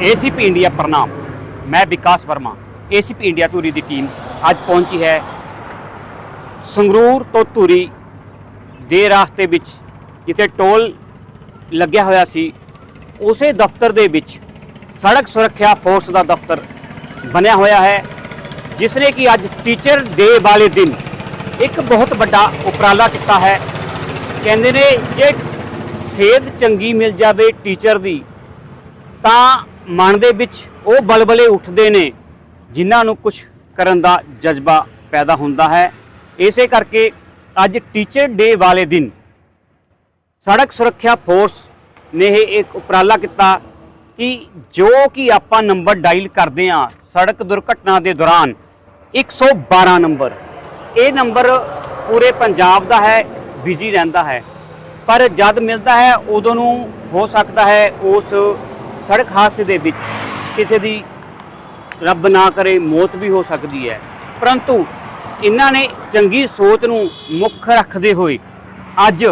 ACP India ਪ੍ਰਣਾਮ। ਮੈਂ Vikas Verma ACP India Dhuri ਦੀ ਟੀਮ ਅੱਜ ਪਹੁੰਚੀ ਹੈ ਸੰਗਰੂਰ ਤੋਂ ਧੂਰੀ ਦੇ ਰਾਸਤੇ ਵਿੱਚ, ਜਿੱਥੇ ਟੋਲ ਲੱਗਿਆ ਹੋਇਆ ਸੀ, ਉਸੇ ਦਫ਼ਤਰ ਦੇ ਵਿੱਚ ਸੜਕ ਸੁਰੱਖਿਆ ਫੋਰਸ ਦਾ ਦਫ਼ਤਰ ਬਣਿਆ ਹੋਇਆ ਹੈ, ਜਿਸ ਨੇ ਕਿ ਅੱਜ ਟੀਚਰ ਡੇ ਵਾਲੇ ਦਿਨ ਇੱਕ ਬਹੁਤ ਵੱਡਾ ਉਪਰਾਲਾ ਕੀਤਾ ਹੈ। ਕਹਿੰਦੇ ਨੇ, ਜੇ ਸੇਧ ਚੰਗੀ ਮਿਲ ਜਾਵੇ ਟੀਚਰ ਦੀ, ਤਾਂ ਮਨ ਦੇ ਵਿੱਚ ਉਹ ਬਲਬਲੇ ਉੱਠਦੇ ਨੇ ਜਿਨ੍ਹਾਂ ਨੂੰ ਕੁਝ ਕਰਨ ਦਾ ਜਜ਼ਬਾ ਪੈਦਾ ਹੁੰਦਾ ਹੈ। ਇਸੇ ਕਰਕੇ ਅੱਜ ਟੀਚਰ ਡੇ ਵਾਲੇ ਦਿਨ ਸੜਕ ਸੁਰੱਖਿਆ ਫੋਰਸ ਨੇ ਇਹ ਇੱਕ ਉਪਰਾਲਾ ਕੀਤਾ ਕਿ ਜੋ ਕਿ ਆਪਾਂ ਨੰਬਰ ਡਾਇਲ ਕਰਦੇ ਆ ਸੜਕ ਦੁਰਘਟਨਾ ਦੇ ਦੌਰਾਨ 112 ਨੰਬਰ ਇਹ ਨੰਬਰ ਪੂਰੇ ਪੰਜਾਬ ਦਾ ਹੈ ਬਿਜ਼ੀ ਰਹਿੰਦਾ ਹੈ। ਪਰ ਜਦ ਮਿਲਦਾ ਹੈ ਉਦੋਂ ਨੂੰ ਹੋ ਸਕਦਾ ਹੈ ਉਸ ਸੜਕ ਹਾਦਸੇ ਦੇ ਵਿੱਚ ਕਿਸੇ ਦੀ ਰੱਬ ਨਾ ਕਰੇ, ਮੌਤ ਵੀ ਹੋ ਸਕਦੀ ਹੈ। ਪਰੰਤੂ ਇਹਨਾਂ ਨੇ ਚੰਗੀ ਸੋਚ ਨੂੰ ਮੁੱਖ ਰੱਖਦੇ ਹੋਏ ਅੱਜ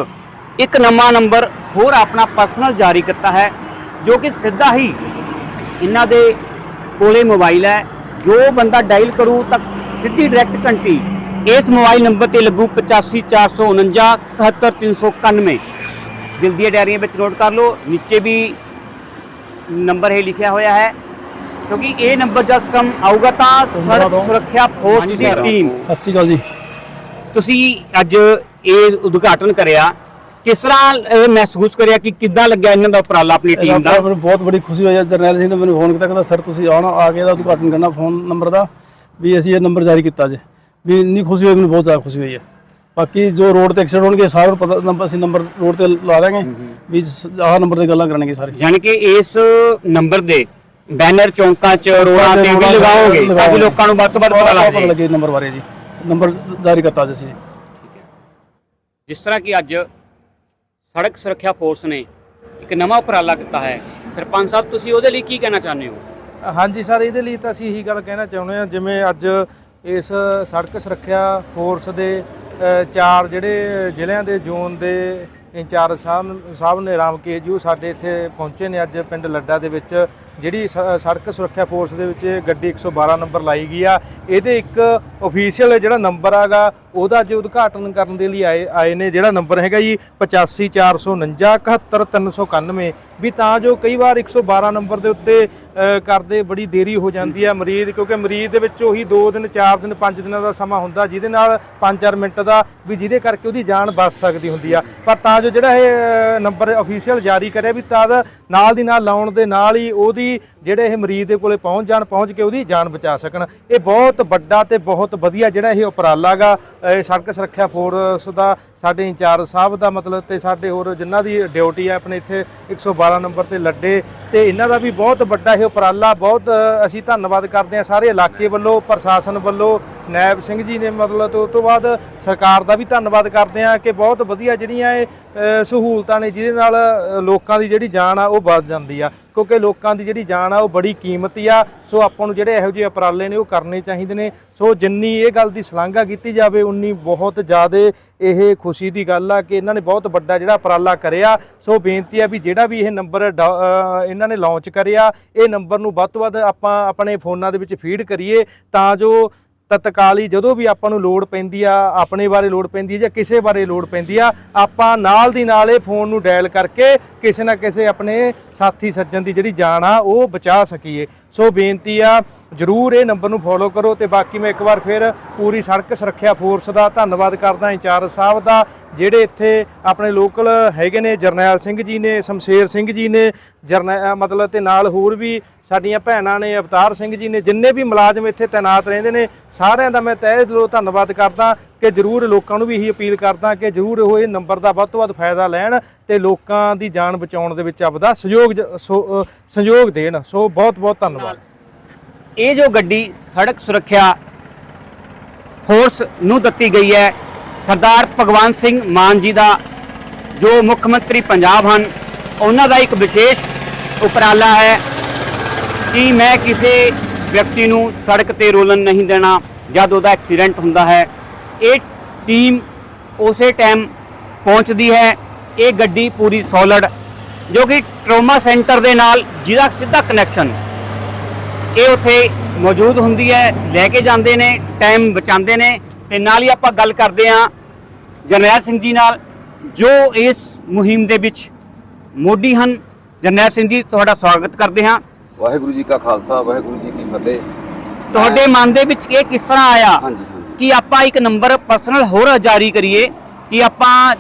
ਇੱਕ ਨਵਾਂ ਨੰਬਰ ਹੋਰ ਆਪਣਾ ਪਰਸਨਲ ਜਾਰੀ ਕੀਤਾ ਹੈ, ਜੋ ਕਿ ਸਿੱਧਾ ਹੀ ਇਹਨਾਂ ਦੇ ਕੋਲੇ ਮੋਬਾਈਲ ਹੈ। ਜੋ ਬੰਦਾ ਡਾਇਲ ਕਰੂ ਤਾਂ ਸਿੱਧੀ ਡਾਇਰੈਕਟ ਘੰਟੀ ਇਸ ਮੋਬਾਈਲ ਨੰਬਰ ਤੇ ਲੱਗੂ 85449 71391 ਦਿਲ ਦੀਆਂ ਡਾਇਰੀਆਂ ਵਿੱਚ ਨੋਟ ਕਰ ਲਓ, ਨੀਚੇ ਵੀ ਨੰਬਰ ਇਹ ਲਿਖਿਆ ਹੋਇਆ ਹੈ ਕਿਉਂਕਿ ਇਹ ਨੰਬਰ ਜਸ ਕੰਮ ਆਊਗਾ ਤਾਂ ਸੜਕ ਸੁਰੱਖਿਆ ਫੋਰਸ ਦੀ ਟੀਮ ਸਤਿ ਸ਼੍ਰੀ ਅਕਾਲ ਜੀ। ਤੁਸੀਂ ਅੱਜ ਇਹ ਉਦਘਾਟਨ ਕਰਿਆ ਕਿਸ ਤਰ੍ਹਾਂ ਮਹਿਸੂਸ ਕਰਿਆ ਕਿ ਕਿੱਦਾਂ ਲੱਗਿਆ ਇਹਨਾਂ ਦਾ ਉਪਰਾਲਾ ਆਪਣੀ ਟੀਮ ਦਾ? ਮੈਨੂੰ ਬਹੁਤ ਬੜੀ ਖੁਸ਼ੀ ਹੋਈ ਜਰਨੈਲ ਸਿੰਘ ਨੇ ਮੈਨੂੰ ਫੋਨ ਕੀਤਾ ਕਹਿੰਦਾ ਸਰ ਤੁਸੀਂ ਆਉਣਾ ਆ ਕੇ ਇਹਦਾ ਉਦਘਾਟਨ ਕਰਨਾ ਫੋਨ ਨੰਬਰ ਦਾ ਵੀ ਅਸੀਂ ਇਹ ਨੰਬਰ ਜਾਰੀ ਕੀਤਾ ਜੇ। ਵੀ ਇੰਨੀ ਖੁਸ਼ੀ ਹੋਈ ਮੈਨੂੰ ਬਹੁਤ ਜ਼ਿਆਦਾ ਖੁਸ਼ੀ ਹੋਈ ਹੈ। ਬਾਕੀ ਜੋ ਰੋਡ ਤੇ ਐਕਸੀਡੈਂਟ ਹੋਣਗੇ ਸਾਰਿਆਂ ਨੂੰ ਪਤਾ ਨੰਬਰ ਅਸੀਂ ਨੰਬਰ ਰੋਡ ਤੇ ਲਾ ਦਾਂਗੇ ਵੀ ਆਹ ਨੰਬਰ ਤੇ ਗੱਲਾਂ ਕਰਨਗੇ ਸਾਰੇ। ਯਾਨੀ ਕਿ ਇਸ ਨੰਬਰ ਦੇ ਬੈਨਰ ਚੌਂਕਾਂ 'ਚ ਰੋਡਾਂ ਤੇ ਵੀ ਲਗਾਓਗੇ? ਤਾਂ ਕਿ ਲੋਕਾਂ ਨੂੰ ਵੱਧ ਤੋਂ ਵੱਧ ਪਤਾ ਲੱਗ ਜਾਏ। ਨੰਬਰ ਬਾਰੇ ਜੀ। ਨੰਬਰ ਜਾਰੀ ਕਰਤਾ ਅਸੀਂ। ਜਿਸ ਤਰ੍ਹਾਂ ਕਿ ਅੱਜ ਸੜਕ ਸੁਰੱਖਿਆ ਫੋਰਸ ਨੇ ਇੱਕ ਨਵਾਂ ਉਪਰਾਲਾ ਕੀਤਾ ਹੈ। ਸਰਪੰਚ ਸਾਹਿਬ ਤੁਸੀਂ ਉਹਦੇ ਲਈ ਕੀ ਕਹਿਣਾ ਚਾਹੁੰਦੇ ਹੋ? ਹਾਂਜੀ ਸਰ ਇਹਦੇ ਲਈ ਤਾਂ ਅਸੀਂ ਇਹੀ ਗੱਲ ਕਹਿਣਾ ਚਾਹੁੰਦੇ ਹਾਂ ਜਿਵੇਂ ਅੱਜ ਇਸ ਸੜਕ ਸੁਰੱਖਿਆ ਫੋਰਸ ਦੇ ਚਾਰ ਜਿਹੜੇ ਜ਼ਿਲ੍ਹਿਆਂ ਦੇ ਜ਼ੋਨ ਦੇ ਇੰਚਾਰਜ ਸਾਹਿਬ ਸਾਹਿਬ ਨੇ ਰਾਮ ਕੇ ਜੀ, ਉਹ ਸਾਡੇ ਇੱਥੇ ਪਹੁੰਚੇ ਨੇ ਅੱਜ ਪਿੰਡ ਲੱਡਾ ਦੇ ਵਿੱਚ। ਜਿਹੜੀ ਸ- ਸੜਕ ਸੁਰੱਖਿਆ ਫੋਰਸ ਦੇ ਵਿੱਚ ਗੱਡੀ 112 ਨੰਬਰ ਲਾਈ ਗਈ ਆ, ਇਹਦੇ ਇੱਕ ਅਫੀਸ਼ੀਅਲ ਜਿਹੜਾ ਨੰਬਰ ਆਗਾ ਉਹਦਾ ਜੇ ਉਦਘਾਟਨ ਕਰਨ ਦੇ ਲਈ ਆਏ ਆਏ ਨੇ, ਜਿਹੜਾ ਨੰਬਰ ਹੈਗਾ ਜੀ 85449 71391 ਵੀ ਤਾਂ ਜੋ ਕਈ ਵਾਰ 112 ਨੰਬਰ ਦੇ ਉੱਤੇ ਕਰਦੇ ਬੜੀ ਦੇਰੀ ਹੋ ਜਾਂਦੀ ਆ ਮਰੀਜ਼, ਕਿਉਂਕਿ ਮਰੀਜ਼ ਦੇ ਵਿੱਚ ਉਹੀ 2 ਦਿਨ 4 ਦਿਨ 5 ਦਿਨਾਂ ਦਾ ਸਮਾਂ ਹੁੰਦਾ, ਜਿਹਦੇ ਨਾਲ 5-4 ਮਿੰਟ ਦਾ ਵੀ ਜਿਹਦੇ ਕਰਕੇ ਉਹਦੀ ਜਾਨ ਬਚ ਸਕਦੀ ਹੁੰਦੀ ਆ। ਪਰ ਤਾਂ ਜੋ ਜਿਹੜਾ ਇਹ ਨੰਬਰ ਅਫੀਸ਼ੀਅਲ ਜਾਰੀ ਕਰਿਆ ਵੀ ਤਦ ਨਾਲ ਦੀ ਨਾਲ ਲਾਉਣ ਦੇ ਨਾਲ ਹੀ ਉਹਦੀ ਜਿਹੜੇ ਇਹ ਮਰੀਜ਼ ਦੇ ਕੋਲੇ ਪਹੁੰਚ ਜਾਣ, ਪਹੁੰਚ ਕੇ ਉਹਦੀ ਜਾਨ ਬਚਾ ਸਕਣ। ਇਹ ਬਹੁਤ ਵੱਡਾ ਤੇ ਬਹੁਤ ਵਧੀਆ ਜਿਹੜਾ ਇਹ ਉਪਰਾਲਾ ਗਾ, ਇਹ ਸੜਕ ਸੁਰੱਖਿਆ ਫੋਰਸ ਦਾ, ਸਾਡੇ ਇੰਚਾਰਜ ਸਾਹਿਬ ਦਾ ਮਤਲਬ ਤੇ ਸਾਡੇ ਹੋਰ ਜਿਨ੍ਹਾਂ ਦੀ ਡਿਊਟੀ ਹੈ ਆਪਣੇ ਇੱਥੇ 112 ਨੰਬਰ ਤੇ ਲੱਡੇ ਤੇ ਇਹਨਾਂ ਦਾ ਵੀ ਬਹੁਤ ਵੱਡਾ ਇਹ ਉਪਰਾਲਾ, ਬਹੁਤ ਅਸੀਂ ਧੰਨਵਾਦ ਕਰਦੇ ਹਾਂ ਸਾਰੇ ਇਲਾਕੇ ਵੱਲੋਂ, ਪ੍ਰਸ਼ਾਸਨ ਵੱਲੋਂ ਨੈਬ ਸਿੰਘ ਜੀ ਨੇ ਮਤਲਬ ਤੇ ਉਸ ਤੋਂ ਬਾਅਦ ਸਰਕਾਰ ਦਾ ਵੀ ਧੰਨਵਾਦ ਕਰਦੇ ਹਾਂ ਕਿ ਬਹੁਤ ਵਧੀਆ ਜਿਹੜੀਆਂ ਇਹ ਸਹੂਲਤਾਂ ਨੇ ਜਿਹਦੇ ਨਾਲ ਲੋਕਾਂ ਦੀ ਜਿਹੜੀ ਜਾਨ ਆ ਉਹ ਬਚ ਜਾਂਦੀ ਆ। ਕਿਉਂਕਿ ਲੋਕਾਂ ਦੀ ਜਿਹੜੀ ਜਾਨ ਆ ਉਹ ਬੜੀ ਕੀਮਤੀ ਆ। ਸੋ ਆਪਾਂ ਨੂੰ ਜਿਹੜੇ ਇਹੋ ਜਿਹੇ ਉਪਰਾਲੇ ਨੇ ਉਹ ਕਰਨੇ ਚਾਹੀਦੇ ਨੇ। ਸੋ ਜਿੰਨੀ ਇਹ ਗੱਲ ਦੀ ਸ਼ਲਾਘਾ ਕੀਤੀ ਜਾਵੇ, ਉਨੀ ਬਹੁਤ ਜ਼ਿਆਦਾ ਇਹ ਖੁਸ਼ੀ ਦੀ ਗੱਲ ਆ ਕਿ ਇਹਨਾਂ ਨੇ ਬਹੁਤ ਵੱਡਾ ਜਿਹੜਾ ਉਪਰਾਲਾ ਕਰਿਆ। ਸੋ ਬੇਨਤੀ ਆ ਵੀ ਜਿਹੜਾ ਵੀ ਇਹ ਨੰਬਰ ਇਹਨਾਂ ਨੇ ਲਾਂਚ ਕਰਿਆ, ਇਹ ਨੰਬਰ ਨੂੰ ਵੱਧ ਤੋਂ ਵੱਧ ਆਪਾਂ ਆਪਣੇ ਫੋਨਾਂ ਦੇ ਵਿੱਚ ਫੀਡ ਕਰੀਏ ਤਾਂ ਜੋ ਤਤਕਾਲੀ ਜਦੋਂ ਵੀ ਆਪਾਂ ਨੂੰ ਲੋੜ ਪੈਂਦੀ ਆ, ਆਪਣੇ ਬਾਰੇ ਲੋੜ ਪੈਂਦੀ ਆ ਜਾਂ ਕਿਸੇ ਬਾਰੇ ਲੋੜ ਪੈਂਦੀ ਆ, ਆਪਾਂ ਨਾਲ ਦੀ ਨਾਲ ਇਹ ਫੋਨ ਨੂੰ ਡਾਇਲ ਕਰਕੇ ਕਿਸੇ ਨਾ ਕਿਸੇ ਆਪਣੇ ਸਾਥੀ ਸੱਜਣ ਦੀ ਜਿਹੜੀ ਜਾਨ ਆ, ਉਹ ਬਚਾ ਸਕੀਏ। ਸੋ ਬੇਨਤੀ ਆ, ਜਰੂਰ ਇਹ ਨੰਬਰ ਨੂੰ ਫੋਲੋ ਕਰੋ ਤੇ ਬਾਕੀ ਮੈਂ ਇੱਕ ਵਾਰ ਫਿਰ ਪੂਰੀ ਸੜਕ ਸੁਰੱਖਿਆ ਫੋਰਸ ਦਾ ਧੰਨਵਾਦ ਕਰਦਾ ਇੰਚਾਰਜ ਸਾਹਿਬ ਦਾ, ਜਿਹੜੇ ਇੱਥੇ ਆਪਣੇ ਲੋਕਲ ਹੈਗੇ ਨੇ, ਜਰਨੈਲ ਸਿੰਘ ਜੀ ਨੇ, ਸ਼ਮਸ਼ੇਰ ਸਿੰਘ ਜੀ ਨੇ, ਜਰਨੈ ਮਤਲਬ ਤੇ ਨਾਲ ਹੋਰ ਵੀ ਸਾਡੀਆਂ ਭੈਣਾਂ ਨੇ, ਅਵਤਾਰ ਸਿੰਘ ਜੀ ਨੇ, ਜਿੰਨੇ ਵੀ ਮੁਲਾਜ਼ਮ ਇੱਥੇ ਤਾਇਨਾਤ ਰਹਿੰਦੇ ਨੇ, ਸਾਰਿਆਂ ਦਾ ਮੈਂ ਤਹਿ ਦਿਲੋਂ ਧੰਨਵਾਦ ਕਰਦਾ ਕਿ ਜਰੂਰ ਲੋਕਾਂ ਨੂੰ ਵੀ ਇਹੀ ਅਪੀਲ ਕਰਦਾ ਕਿ ਜਰੂਰ ਉਹ ਇਹ ਨੰਬਰ ਦਾ ਵੱਧ ਤੋਂ ਵੱਧ ਫਾਇਦਾ ਲੈਣ ਤੇ ਲੋਕਾਂ ਦੀ ਜਾਨ ਬਚਾਉਣ ਦੇ ਵਿੱਚ ਆਪਦਾ ਸਹਿਯੋਗ ਸੋ- ਸਹਿਯੋਗ ਦੇਣ। ਸੋ ਬਹੁਤ ਬਹੁਤ ਧੰਨਵਾਦ। ਇਹ ਜੋ ਗੱਡੀ ਸੜਕ ਸੁਰੱਖਿਆ ਫੋਰਸ ਨੂੰ ਦਿੱਤੀ ਗਈ ਹੈ, ਸਰਦਾਰ ਭਗਵੰਤ ਸਿੰਘ ਮਾਨ ਜੀ ਦਾ, ਜੋ ਮੁੱਖ ਮੰਤਰੀ ਪੰਜਾਬ ਹਨ, ਉਹਨਾਂ ਦਾ ਇੱਕ ਵਿਸ਼ੇਸ਼ ਉਪਰਾਲਾ ਹੈ। ਕਿ ਮੈਂ ਕਿਸੇ ਵਿਅਕਤੀ ਨੂੰ ਸੜਕ ਤੇ ਰੋਲਣ ਨਹੀਂ ਦੇਣਾ ਜਦ ਉਹਦਾ ਐਕਸੀਡੈਂਟ ਹੁੰਦਾ ਹੈ। ਇਹ ਟੀਮ ਉਸੇ ਟਾਈਮ ਪਹੁੰਚਦੀ ਹੈ। ਇਹ ਗੱਡੀ ਪੂਰੀ ਸੋਲਡ, ਜੋ ਕਿ ਟਰੋਮਾ ਸੈਂਟਰ ਦੇ ਨਾਲ ਜਿਹਦਾ ਸਿੱਧਾ ਕਨੈਕਸ਼ਨ ਇਹ ਉੱਥੇ ਮੌਜੂਦ ਹੁੰਦੀ ਹੈ। ਲੈ ਕੇ ਜਾਂਦੇ ਨੇ, ਟਾਈਮ ਬਚਾਉਂਦੇ ਨੇ। ਤੇ ਨਾਲ ਹੀ ਆਪਾਂ ਗੱਲ ਕਰਦੇ ਹਾਂ ਜਰਨੈਲ ਸਿੰਘ ਜੀ ਨਾਲ, ਜੋ ਇਸ ਮੁਹਿੰਮ ਦੇ ਵਿੱਚ ਮੋਢੀ ਹਨ। ਜਰਨੈਲ ਸਿੰਘ ਜੀ, ਤੁਹਾਡਾ ਸਵਾਗਤ ਕਰਦੇ ਹਾਂ। ਵਾਹਿਗੁਰੂ ਜੀ ਕਾ ਖਾਲਸਾ ਵਾਹਿਗੁਰੂ ਜੀ ਕੀ ਫਤਿਹ। ਤੁਹਾਡੇ ਮਨ ਦੇ ਵਿੱਚ ਇਹ ਕਿਸ ਤਰ੍ਹਾਂ ਆਇਆ ਹਾਂਜੀ ਹਾਂਜੀ। ਕਿ ਆਪਾਂ ਇੱਕ ਨੰਬਰ ਪਰਸਨਲ ਹੋਰ ਜਾਰੀ ਕਰੀਏ ਕਿ ਆਪਾਂ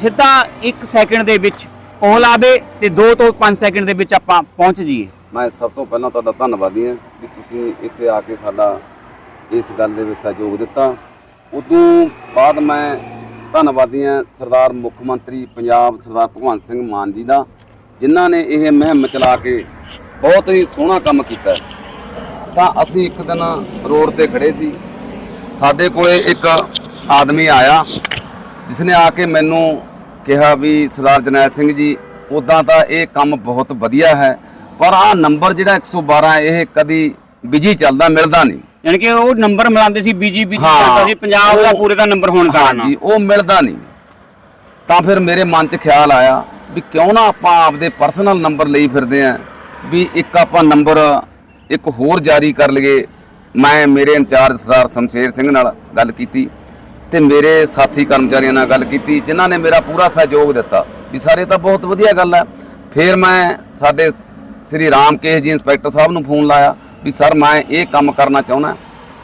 ਸਿੱਧਾ 1 ਸੈਕਿੰਡ ਦੇ ਵਿੱਚ ਕਾਲ ਆਵੇ ਤੇ 2 ਤੋਂ 5 ਸੈਕਿੰਡ ਦੇ ਵਿੱਚ ਆਪਾਂ ਪਹੁੰਚ ਜਾਈਏ। ਮੈਂ ਸਭ ਤੋਂ ਪਹਿਲਾਂ ਤੁਹਾਡਾ ਧੰਨਵਾਦੀ ਹਾਂ ਕਿ ਤੁਸੀਂ ਇੱਥੇ ਆ ਕੇ ਸਾਡਾ ਇਸ ਗੱਲ ਦੇ ਵਿੱਚ ਸਹਿਯੋਗ ਦਿੱਤਾ। ਉਦੋਂ ਬਾਅਦ ਮੈਂ ਧੰਨਵਾਦੀ ਹਾਂ ਸਰਦਾਰ ਮੁੱਖ ਮੰਤਰੀ ਪੰਜਾਬ ਸਰਦਾਰ ਭਗਵੰਤ ਸਿੰਘ ਮਾਨ ਜੀ ਦਾ ਜਿਨ੍ਹਾਂ ਨੇ ਇਹ ਮੁਹਿੰਮ ਚਲਾ ਕੇ ਬਹੁਤ ਹੀ ਸੋਹਣਾ ਕੰਮ ਕੀਤਾ। ਤਾਂ ਅਸੀਂ ਇੱਕ ਦਿਨ ਰੋਡ ਤੇ ਖੜੇ ਸੀ। ਸਾਡੇ ਕੋਲੇ ਇੱਕ ਆਦਮੀ ਆਇਆ ਜਿਸ ਨੇ ਆ ਕੇ ਮੈਨੂੰ ਕਿਹਾ ਵੀ ਸਰਦਾਰ ਜਰਨੈਲ ਸਿੰਘ ਜੀ ਉਦਾਂ ਤਾਂ ਇਹ ਕੰਮ ਬਹੁਤ ਵਧੀਆ ਹੈ ਪਰ ਆਹ ਨੰਬਰ ਜਿਹੜਾ 112 ਇਹ ਕਦੀ ਬਿਜ਼ੀ ਚੱਲਦਾ ਮਿਲਦਾ ਨਹੀਂ। ਯਾਨੀ ਕਿ ਉਹ ਨੰਬਰ ਮਿਲਾਉਂਦੇ ਸੀ ਬੀਜੀ ਬੀਜੀ। ਕਰਦਾ ਸੀ ਪੰਜਾਬ ਦਾ ਪੂਰੇ ਦਾ ਨੰਬਰ ਹੋਣ ਕਾਰਨ। ਹਾਂਜੀ ਉਹ ਮਿਲਦਾ ਨਹੀਂ। ਤਾਂ ਫਿਰ ਮੇਰੇ ਮਨ 'ਚ ਖਿਆਲ ਆਇਆ ਵੀ ਕਿਉਂ ਨਾ ਆਪਾਂ ਆਪਦੇ ਪਰਸਨਲ ਨੰਬਰ ਲਈ ਫਿਰਦੇ ਆਂ। ਵੀ ਇੱਕ ਆਪਾਂ ਨੰਬਰ ਇੱਕ ਹੋਰ ਜਾਰੀ ਕਰ ਲਈਏ। ਮੈਂ ਮੇਰੇ ਇੰਚਾਰਜ ਸਰਦਾਰ ਸ਼ਮਸ਼ੇਰ ਸਿੰਘ ਨਾਲ ਗੱਲ ਕੀਤੀ ਤੇ ਮੇਰੇ ਸਾਥੀ ਕਰਮਚਾਰੀਆਂ ਨਾਲ ਗੱਲ ਕੀਤੀ, ਜਿਨ੍ਹਾਂ ਨੇ ਮੇਰਾ ਪੂਰਾ ਸਹਿਯੋਗ ਦਿੱਤਾ। ਵੀ ਸਾਰੇ ਤਾਂ ਬਹੁਤ ਵਧੀਆ ਗੱਲ ਹੈ ਫਿਰ ਮੈਂ ਸਾਡੇ ਸ੍ਰੀ ਰਾਮ ਕੇਸ਼ ਜੀ ਇੰਸਪੈਕਟਰ ਸਾਹਿਬ ਨੂੰ ਫੋਨ ਲਾਇਆ ਵੀ, ਸਰ, ਮੈਂ ਇਹ ਕੰਮ ਕਰਨਾ ਚਾਹੁੰਦਾ।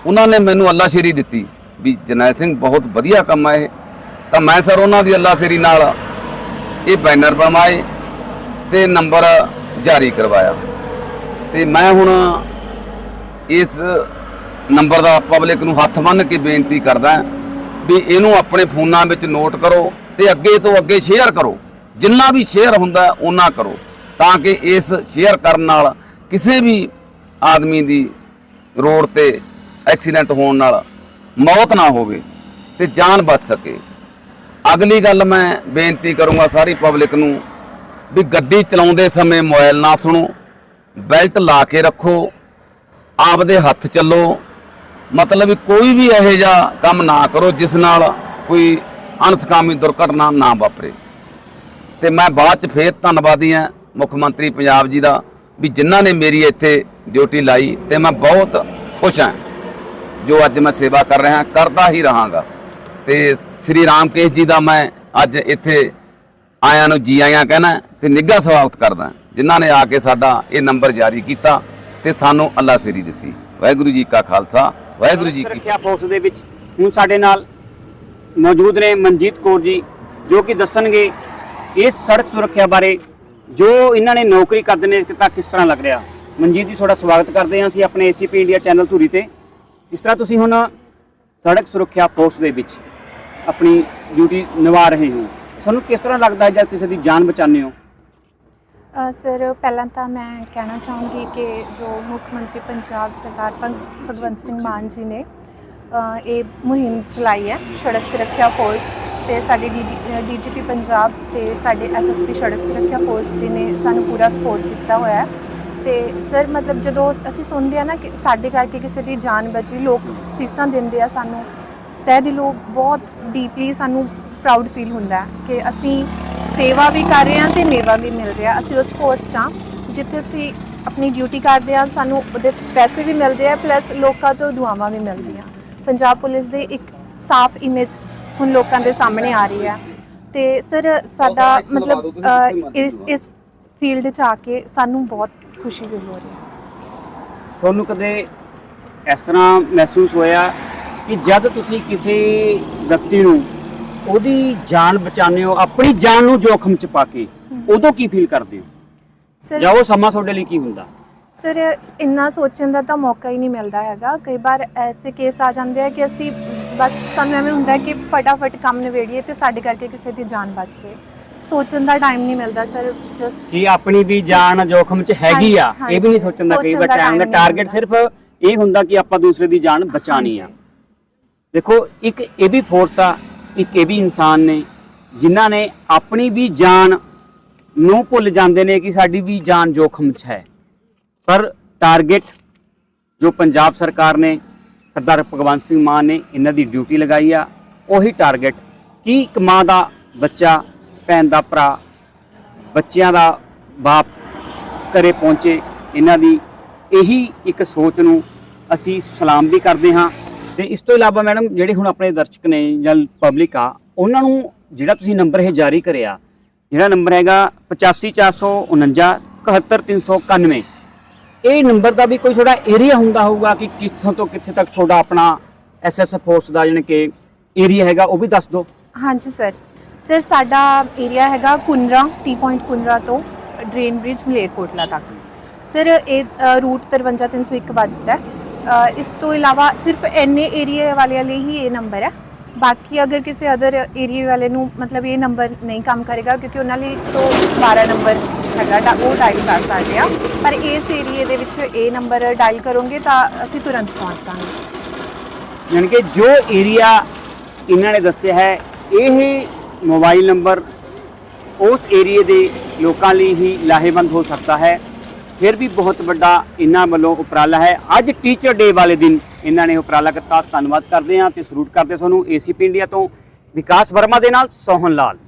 ਉਹਨਾਂ ਨੇ ਮੈਨੂੰ ਅੱਲਾਸ਼ੇਰੀ ਦਿੱਤੀ ਵੀ, ਜਰਨੈਲ ਸਿੰਘ, ਬਹੁਤ ਵਧੀਆ ਕੰਮ ਹੈ ਇਹ। ਤਾਂ ਮੈਂ ਸਰ ਉਹਨਾਂ ਦੀ ਅੱਲਾਸ਼ੇਰੀ ਨਾਲ ਇਹ ਬੈਨਰ ਬਣਵਾਏ ਤੇ ਨੰਬਰ ਜਾਰੀ ਕਰਵਾਇਆ। ਤੇ ਮੈਂ ਹੁਣ ਇਸ ਨੰਬਰ ਦਾ ਪਬਲਿਕ ਨੂੰ ਹੱਥ ਬੰਨ੍ਹ ਕੇ ਬੇਨਤੀ ਕਰਦਾ ਵੀ ਇਹਨੂੰ ਆਪਣੇ ਫੋਨਾਂ ਵਿੱਚ ਨੋਟ ਕਰੋ ਤੇ ਅੱਗੇ ਤੋਂ ਅੱਗੇ ਸ਼ੇਅਰ ਕਰੋ। ਜਿੰਨਾ ਵੀ ਸ਼ੇਅਰ ਹੁੰਦਾ ਉਹਨਾਂ ਕਰੋ। ਤਾਂ ਕਿ ਇਸ ਸ਼ੇਅਰ ਕਰਨ ਨਾਲ ਕਿਸੇ ਵੀ ਆਦਮੀ ਦੀ ਰੋਡ ਤੇ ਐਕਸੀਡੈਂਟ ਹੋਣ ਨਾਲ ਮੌਤ ਨਾ ਹੋਵੇ ਤੇ ਜਾਨ ਬਚ ਸਕੇ। ਅਗਲੀ ਗੱਲ ਮੈਂ ਬੇਨਤੀ ਕਰੂੰਗਾ ਸਾਰੀ ਪਬਲਿਕ ਨੂੰ ਵੀ ਗੱਡੀ ਚਲਾਉਂਦੇ ਸਮੇਂ ਮੋਬਾਈਲ ਨਾ ਸੁਣੋ, ਬੈਲਟ ਲਾ ਕੇ ਰੱਖੋ, ਆਪਦੇ ਹੱਥ ਚੱਲੋ। ਮਤਲਬ ਕੋਈ ਵੀ ਇਹੋ ਜਿਹਾ ਕੰਮ ਨਾ ਕਰੋ ਜਿਸ ਨਾਲ ਕੋਈ ਅਣਸਕਾਮੀ ਦੁਰਘਟਨਾ ਨਾ ਵਾਪਰੇ। ਤੇ ਮੈਂ ਬਾਅਦ ਚ ਫੇਰ ਧੰਨਵਾਦੀ ਹਾਂ ਮੁੱਖ ਮੰਤਰੀ ਪੰਜਾਬ ਜੀ ਦਾ ਵੀ ਜਿਨ੍ਹਾਂ ਨੇ ਮੇਰੀ ਇੱਥੇ ਡਿਊਟੀ ਲਾਈ ਤੇ ਮੈਂ ਬਹੁਤ ਖੁਸ਼ ਹਾਂ ਜੋ ਅੱਜ ਮੈਂ ਸੇਵਾ ਕਰ ਰਿਹਾ, ਕਰਦਾ ਹੀ ਰਹਾਂਗਾ। ਤੇ ਸ੍ਰੀ ਰਾਮਕੇਸ਼ ਜੀ ਦਾ ਮੈਂ ਅੱਜ ਇੱਥੇ ਆਇਆਂ ਨੂੰ ਜੀ ਆਇਆਂ ਕਹਿਣਾ ਤੇ ਨਿੱਘਾ ਸਵਾਗਤ ਕਰਦਾ ਜਿਨ੍ਹਾਂ ਨੇ ਆ ਕੇ ਸਾਡਾ ਇਹ ਨੰਬਰ ਜਾਰੀ ਕੀਤਾ ਤੇ ਸਾਨੂੰ ਅੱਲਾ ਸਿਰੀ ਦਿੱਤੀ। ਵਾਹਿਗੁਰੂ ਜੀ ਕਾ ਖਾਲਸਾ ਵਾਹਿਗੁਰੂ ਜੀ ਕੀ ਸੁਰੱਖਿਆ ਫੋਰਸ ਦੇ ਵਿੱਚ ਹੁਣ ਸਾਡੇ ਨਾਲ ਮੌਜੂਦ ਨੇ ਮਨਜੀਤ ਕੌਰ ਜੀ ਜੋ ਕਿ ਦੱਸਣਗੇ ਇਸ ਸੜਕ ਸੁਰੱਖਿਆ ਬਾਰੇ ਜੋ ਇਹਨਾਂ ਨੇ ਨੌਕਰੀ ਕਰਦੇ ਨੇ ਤਾਂ ਕਿਸ ਤਰ੍ਹਾਂ ਲੱਗ ਰਿਹਾ। ਮਨਜੀਤ ਜੀ ਤੁਹਾਡਾ ਸਵਾਗਤ ਕਰਦੇ ਹਾਂ ਅਸੀਂ ਆਪਣੇ ਏਸੀਪੀ ਇੰਡੀਆ ਚੈਨਲ ਧੂਰੀ ਤੇ। ਜਿਸ ਤਰ੍ਹਾਂ ਤੁਸੀਂ ਹੁਣ ਸੜਕ ਸੁਰੱਖਿਆ ਫੋਰਸ ਦੇ ਵਿੱਚ ਆਪਣੀ ਡਿਊਟੀ ਨਿਭਾ ਰਹੇ ਹੋ। ਤੁਹਾਨੂੰ ਕਿਸ ਤਰ੍ਹਾਂ ਲੱਗਦਾ ਹੈ ਜਦ ਕਿਸੇ ਦੀ ਜਾਨ ਬਚਾਉਂਦੇ ਹੋ? ਅ, ਸਰ ਪਹਿਲਾਂ ਤਾਂ ਮੈਂ ਕਹਿਣਾ ਚਾਹੂੰਗੀ ਕਿ ਜੋ ਮੁੱਖ ਮੰਤਰੀ ਪੰਜਾਬ ਸਰਦਾਰ ਭਗ- ਭਗਵੰਤ ਸਿੰਘ ਮਾਨ ਜੀ ਨੇ ਅ, ਇਹ ਮੁਹਿੰਮ ਚਲਾਈ ਹੈ ਸੜਕ ਸੁਰੱਖਿਆ ਫੋਰਸ ਤੇ ਸਾਡੇ ਡੀਜੀਪੀ ਪੰਜਾਬ ਤੇ ਸਾਡੇ ਐਸਐਸਪੀ ਸੜਕ ਸੁਰੱਖਿਆ ਫੋਰਸ ਜੀ ਨੇ ਸਾਨੂੰ ਪੂਰਾ ਸਪੋਰਟ ਦਿੱਤਾ ਹੋਇਆ ਹੈ। ਤੇ ਸਰ ਮਤਲਬ ਜਦੋਂ ਅਸੀਂ ਸੁਣਦੇ ਆ ਨਾ ਕਿ ਸਾਡੇ ਕਰਕੇ ਕਿਸੇ ਦੀ ਜਾਨ ਬਚੀ ਲੋਕ ਸੀਸਾਂ ਦਿੰਦੇ ਆ ਸਾਨੂੰ ਤਹਿ ਦਿਲੋਂ ਬਹੁਤ ਡੀਪਲੀ ਸਾਨੂੰ ਪ੍ਰਾਊਡ ਫੀਲ ਹੁੰਦਾ ਕਿ ਅਸੀਂ ਸੇਵਾ ਵੀ ਕਰ ਰਹੇ ਹਾਂ ਤੇ ਮੇਵਾ ਵੀ ਮਿਲ ਰਿਹਾ। ਅਸੀਂ ਉਸ ਫੋਰਸ 'ਚ ਹਾਂ ਜਿੱਥੇ ਅਸੀਂ ਆਪਣੀ ਡਿਊਟੀ ਕਰਦੇ ਹਾਂ ਸਾਨੂੰ ਉਹਦੇ ਪੈਸੇ ਵੀ ਮਿਲਦੇ ਆ ਪਲੱਸ ਲੋਕਾਂ ਤੋਂ ਦੁਆਵਾਂ ਵੀ ਮਿਲਦੀਆਂ। ਪੰਜਾਬ ਪੁਲਿਸ ਦੇ ਇੱਕ ਸਾਫ਼ ਇਮੇਜ ਹੁਣ ਲੋਕਾਂ ਦੇ ਸਾਹਮਣੇ ਆ ਰਹੀ ਹੈ। ਤੇ ਸਰ ਸਾਡਾ ਮਤਲਬ ਇਸ ਇਸ ਫੀਲਡ 'ਚ ਆ ਕੇ ਸਾਨੂੰ ਬਹੁਤ ਖੁਸ਼ੀ ਫੀਲ ਹੋ ਰਹੀ ਹੈ। ਤੁਹਾਨੂੰ ਕਦੇ ਇਸ ਤਰ੍ਹਾਂ ਮਹਿਸੂਸ ਹੋਇਆ ਕਿ ਜਦ ਤੁਸੀਂ ਕਿਸੇ ਵਿਅਕਤੀ ਨੂੰ ਉਹਦੀ ਜਾਨ ਬਚਾਉਂਦੇ ਹੋ ਆਪਣੀ ਜਾਨ ਨੂੰ ਜੋਖਮ ਚ ਪਾ ਕੇ ਉਦੋਂ ਕੀ ਫੀਲ ਕਰਦੇ ਹੋ? ਸਰ ਜਾਂ ਉਹ ਸਮਾਂ ਤੁਹਾਡੇ ਲਈ ਕੀ ਹੁੰਦਾ? ਸਰ ਇੰਨਾ ਸੋਚਣ ਦਾ ਤਾਂ ਮੌਕਾ ਹੀ ਨਹੀਂ ਮਿਲਦਾ ਹੈਗਾ। ਕਈ ਵਾਰ ਐਸੇ ਕੇਸ ਆ ਜਾਂਦੇ ਆ ਕਿ ਅਸੀਂ ਬਸ ਸਾਨੂੰ ਐਵੇਂ ਹੁੰਦਾ ਕਿ ਫਟਾਫਟ ਕੰਮ ਨਿਬੇੜੀਏ ਤੇ ਸਾਡੇ ਕਰਕੇ ਕਿਸੇ ਦੀ ਜਾਨ ਬਚ ਜੇ। ਸੋਚਣ ਦਾ ਟਾਈਮ ਨਹੀਂ ਮਿਲਦਾ ਸਰ ਜਸਟ ਕਿ ਆਪਣੀ ਵੀ ਜਾਨ ਜੋਖਮ ਚ ਹੈਗੀ ਆ ਹਾਂਜੀ, ਇਹ ਵੀ ਨਹੀਂ ਸੋਚਣ ਦਾ ਕਈ ਸੋਚਣ ਵਾਰ ਦਾ ਟਾਈਮ ਦਾ ਟਾਰਗੇਟ ਸਿਰਫ ਇਹ ਹੁੰਦਾ ਕਿ ਆਪਾਂ ਦੂਸਰੇ ਦੀ ਜਾਨ ਬਚਾਣੀ ਆ। ਦੇਖੋ ਇੱਕ ਇਹ ਵੀ ਫੋਰਸ ਆ ਇੱਕ ਇਹ ਵੀ ਇਨਸਾਨ ਨੇ, ਜਿਨ੍ਹਾਂ ਨੇ ਆਪਣੀ ਵੀ ਜਾਨ ਨੂੰ ਭੁੱਲ ਜਾਂਦੇ ਨੇ ਕਿ ਸਾਡੀ ਵੀ ਜਾਨ ਜੋਖਮ 'ਚ ਹੈ। ਪਰ ਟਾਰਗੇਟ ਜੋ ਪੰਜਾਬ ਸਰਕਾਰ ਨੇ, ਸਰਦਾਰ ਭਗਵੰਤ ਸਿੰਘ ਮਾਨ ਨੇ ਇਹਨਾਂ ਦੀ ਡਿਊਟੀ ਲਗਾਈ ਆ, ਉਹੀ ਟਾਰਗੇਟ ਕੀ ਇੱਕ ਮਾਂ ਦਾ ਬੱਚਾ, ਭੈਣ ਦਾ ਭਰਾ, ਬੱਚਿਆਂ ਦਾ ਬਾਪ ਘਰੇ ਪਹੁੰਚੇ, ਇਹਨਾਂ ਦੀ ਇਹੀ ਇੱਕ ਸੋਚ ਨੂੰ ਅਸੀਂ ਸਲਾਮ ਵੀ ਕਰਦੇ ਹਾਂ। ਤੇ ਇਸ ਤੋਂ ਇਲਾਵਾ ਮੈਡਮ ਜਿਹੜੇ ਹੁਣ ਆਪਣੇ ਦਰਸ਼ਕ ਨੇ ਜਾਂ ਪਬਲਿਕ ਆ ਉਹਨਾਂ ਨੂੰ ਜਿਹੜਾ ਤੁਸੀਂ ਨੰਬਰ ਇਹ ਜਾਰੀ ਕਰਿਆ ਜਿਹੜਾ ਨੰਬਰ ਹੈਗਾ 85449 71391 ਇਹ ਨੰਬਰ ਦਾ ਵੀ ਕੋਈ ਥੋੜਾ ਏਰੀਆ ਹੁੰਦਾ ਹੋਊਗਾ ਕਿ ਕਿੱਥੋਂ ਤੋਂ ਕਿੱਥੇ ਤੱਕ ਤੁਹਾਡਾ ਆਪਣਾ ਐਸਐਸ ਫੋਰਸ ਦਾ ਜਾਣੀ ਕਿ ਏਰੀਆ ਹੈਗਾ ਉਹ ਵੀ ਦੱਸ ਦਿਓ। ਹਾਂਜੀ ਸਰ ਸਰ ਸਾਡਾ ਏਰੀਆ ਹੈਗਾ ਕੁੰਦਰਾ ਟੀ ਪੁਆਇੰਟ ਕੁੰਦਰਾ ਤੋਂ ਡਰੇਨ ਬ੍ਰਿਜ ਮਲੇਰਕੋਟਲਾ ਤੱਕ। ਸਰ ਇਹ ਅ, ਰੂਟ 53301 ਵੱਜਦਾ ਹੈ। ਇਸ ਤੋਂ ਇਲਾਵਾ ਸਿਰਫ ਐਨਏ ਏਰੀਆ ਵਾਲਿਆਂ ਲਈ ਹੀ ਇਹ ਨੰਬਰ ਹੈ। ਬਾਕੀ ਅਗਰ ਕਿਸੇ ਅਦਰ ਏਰੀਆ ਵਾਲੇ ਨੂੰ ਮਤਲਬ ਇਹ ਨੰਬਰ ਨਹੀਂ ਕੰਮ ਕਰੇਗਾ, ਕਿਉਂਕਿ ਉਹਨਾਂ ਲਈ 112 ਨੰਬਰ ਹੈਗਾ ਡਾ- ਉਹ ਡਾਇਲ ਕਰ ਸਕਦੇ ਆ। ਪਰ ਇਸ ਏਰੀਆ ਦੇ ਵਿੱਚ ਇਹ ਨੰਬਰ ਡਾਇਲ ਕਰੋਗੇ ਤਾਂ ਅਸੀਂ ਤੁਰੰਤ ਪਹੁੰਚ ਜਾਵਾਂਗੇ। ਯਾਨੀ ਕਿ ਜੋ ਏਰੀਆ ਇਹਨਾਂ ਨੇ ਦੱਸਿਆ ਹੈ, ਇਹ ਮੋਬਾਈਲ ਨੰਬਰ ਉਸ ਏਰੀਏ ਦੇ ਲੋਕਾਂ ਲਈ ਹੀ ਲਾਹੇਵੰਦ ਹੋ ਸਕਦਾ ਹੈ। ਫਿਰ ਵੀ ਬਹੁਤ ਵੱਡਾ ਇਹਨਾਂ ਵੱਲੋਂ ਉਪਰਾਲਾ ਹੈ। ਅੱਜ ਟੀਚਰ ਡੇ ਵਾਲੇ ਦਿਨ ਇਹਨਾਂ ਨੇ ਉਪਰਾਲਾ ਕੀਤਾ। ਧੰਨਵਾਦ ਕਰਦੇ ਹਾਂ ਤੇ ਸਲੂਟ ਕਰਦੇ ਤੁਹਾਨੂੰ। ਏਸੀਪੀ ਇੰਡੀਆ ਤੋਂ ਵਿਕਾਸ ਵਰਮਾ ਦੇ ਨਾਲ ਸੋਹਨ ਲਾਲ।